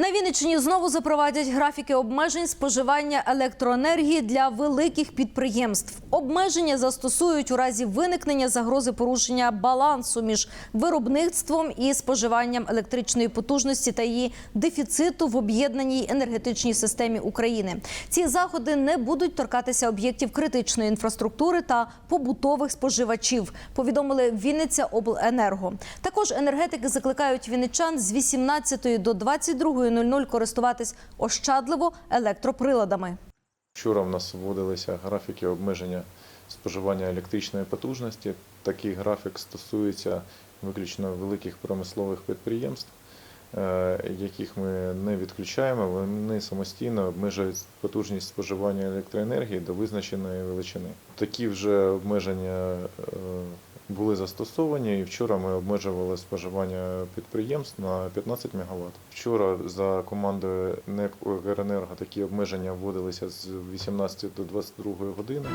На Вінниччині знову запровадять графіки обмежень споживання електроенергії для великих підприємств. Обмеження застосують у разі виникнення загрози порушення балансу між виробництвом і споживанням електричної потужності та її дефіциту в об'єднаній енергетичній системі України. Ці заходи не будуть торкатися об'єктів критичної інфраструктури та побутових споживачів. Повідомили Вінниця Обленерго. Також енергетики закликають вінничан з 18 до 22.00 користуватись ощадливо електроприладами. Вчора в нас вводилися графіки обмеження споживання електричної потужності. Такий графік стосується виключно великих промислових підприємств, е, яких ми не відключаємо. Вони самостійно обмежують потужність споживання електроенергії до визначеної величини. Такі вже обмеження е, були застосовані, і вчора ми обмежували споживання підприємств на 15 МВт. Вчора за командою НЕК «Укренерго» такі обмеження вводилися з 18 до 22 години.